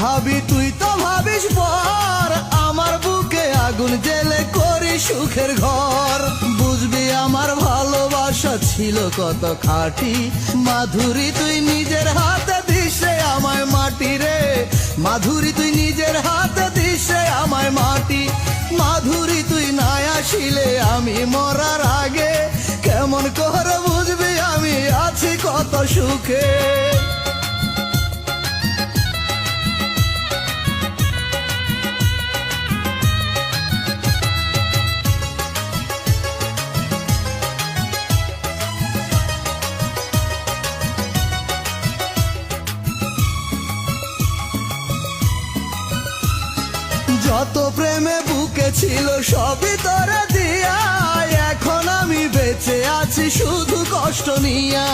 ভাবি, তুই তো ভাবিস পর। আমার বুকে আগুন জেলে করি সুখের ঘর। বুঝবি আমার ভালোবাসা ছিল কত খাঁটি। মাধুরী, তুই নিজের হাতে দিছে আমায় মাটি রে। মাধুরী, তুই নিজের হাতে দিছে আমায় মাটি। মাধুরী, তুই না আসিলে আমি মরার আগে। কেমন করে বুঝবি আমি আছি কত সুখে। যত প্রেমে বুকে ছিল সবই তোরা দিয়া। এখন আমি বেঁচে আছি শুধু কষ্ট নিয়া।